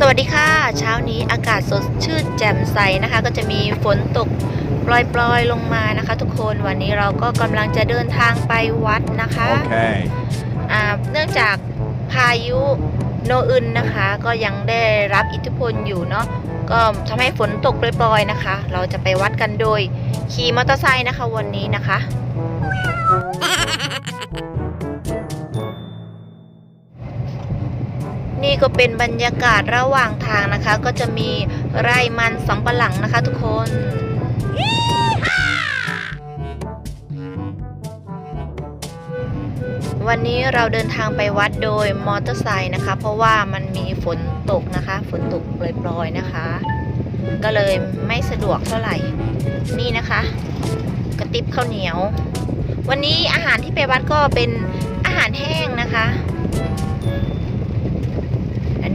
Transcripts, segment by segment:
สวัสดีค่ะ เช้านี้อากาศสดชื่นแจ่มใสนะคะ ก็จะมีฝนตกปลอยๆลงมานะคะ ทุกคนวันนี้เราก็กำลังจะเดินทางไปวัดนะคะ Okay. อ่าเนื่องจากพายุโนอึนนะคะ ก็ยังได้รับอิทธิพลอยู่เนาะก็ทำให้ฝนตกปล่อยๆนะคะ เราจะไปวัดกันโดยขี่มอเตอร์ไซค์นะคะวันนี้นะคะ นี่ก็เป็นบรรยากาศระหว่างทางนะคะ ก็จะมีไร่มันสำปะหลังนะคะทุกคนวันนี้เราเดินทางไปวัดโดยมอเตอร์ไซค์นะคะ เพราะว่ามันมีฝนตกนะคะ ฝนตกปล่อยๆนะคะ ก็เลยไม่สะดวกเท่าไหร่ นี่นะคะ กระติบข้าวเหนียว วันนี้อาหารที่ไปวัดก็เป็นอาหารแห้งนะคะ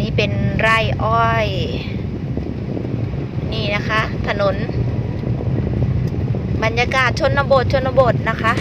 นี้เป็นไร่อ้อย นี่นะคะ ถนน บรรยากาศชนบทชนบทนะคะ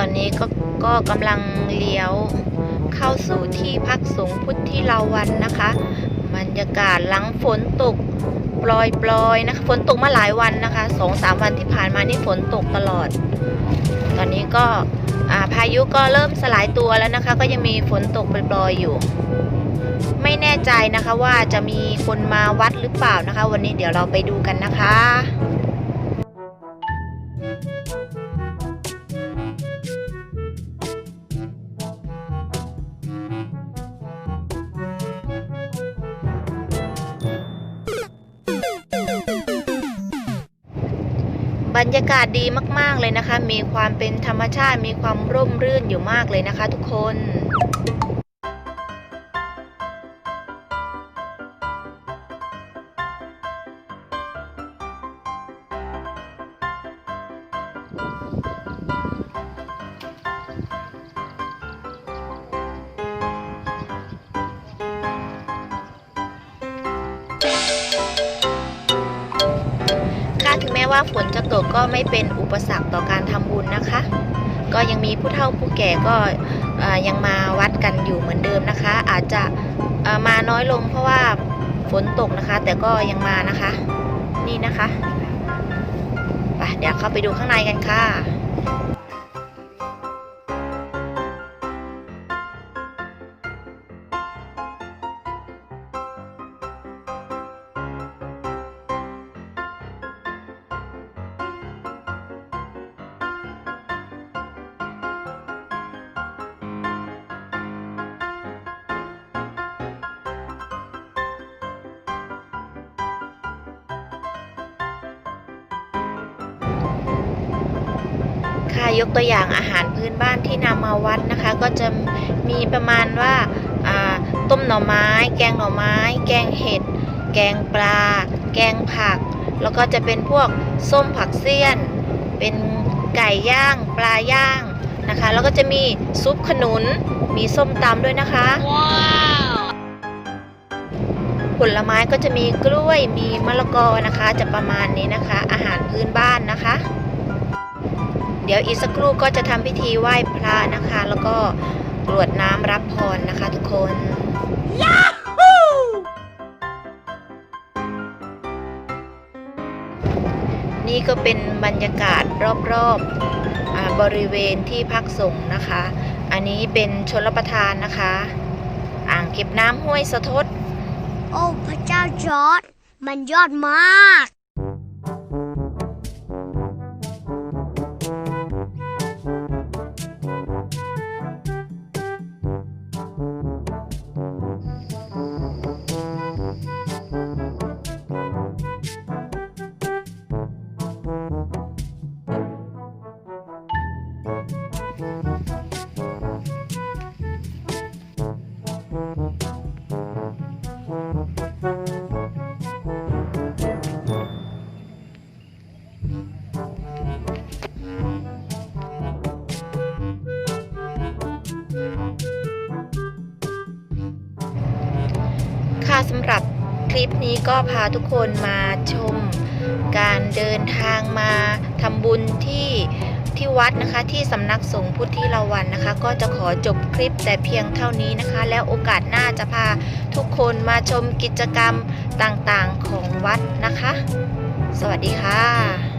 อนนี้ก็ก็กำลังเลี้ยวเข้าสู่ที่พักสงฆ์พุทธิลาวันนะคะบรรยากาศหลังฝนตกปลอยปลอยนะคะฝนตกมาหลายวันนะคะสองสามวันที่ผ่านมานี่ฝนตกตลอด ตอนนี้ก็อ่าพายุก็เริ่มสลายตัวแล้วนะคะ ก็ยังมีฝนตกปลอยๆอยู่ ไม่แน่ใจนะคะว่าจะมีคนมาวัดหรือเปล่านะคะ วันนี้เดี๋ยวเราไปดูกันนะคะ รรยากาศดีมาก ๆ เลยนะคะ มีความเป็นธรรมชาติ มีความร่มรื่นอยู่มากเลยนะคะ ทุกคน ว่าฝนจะตกก็ไม่เป็นอุปสรรคต่อการทำบุญนะคะ ก็ยังมีผู้เฒ่าผู้แก่ก็ยังมาวัดกันอยู่เหมือนเดิมนะคะ อาจจะมาน้อยลงเพราะว่าฝนตกนะคะ แต่ก็ยังมานะคะ นี่นะคะไปเดี๋ยวเข้าไปดูข้างในกันค่ะ ค่ะยกตัวอย่างอาหารพื้นบ้านที่นำมาวัดนะคะ ก็จะมีประมาณว่าอ่าต้มหน่อไม้ แกงหน่อไม้ แกงเห็ด แกงปลา แกงผัก แล้วก็จะเป็นพวกส้มผักเสี้ยน เป็นไก่ย่าง ปลาย่างนะคะ แล้วก็จะมีซุปขนุน มีส้มตำด้วยนะคะผลไม้ก็จะมีกล้วย มีมะละกอนะคะ จะประมาณนี้นะคะ อาหารพื้นบ้านนะคะเดี๋ยวอีกสักครู่ก็จะทำพิธีไหว้พระนะคะ แล้วก็กรวดน้ำรับพรนะคะทุกคนนี่ก็เป็นบรรยากาศรอบๆอาบริเวณที่พักสงฆ์นะคะ อันนี้เป็นชลประทานนะคะ อ่างเก็บน้ำห้วยสะทด โอ้พระเจ้าจอร์ดมันยอดมาก สำหรับคลิปนี้ก็พาทุกคนมาชมการเดินทางมาทำบุญที่ที่วัดนะคะที่สำนักสงฆ์พุทธิลาวันนะคะ ก็จะขอจบคลิปแต่เพียงเท่านี้นะคะ แล้วโอกาสหน้าจะพาทุกคนมาชมกิจกรรมต่างๆของวัดนะคะ สวัสดีค่ะ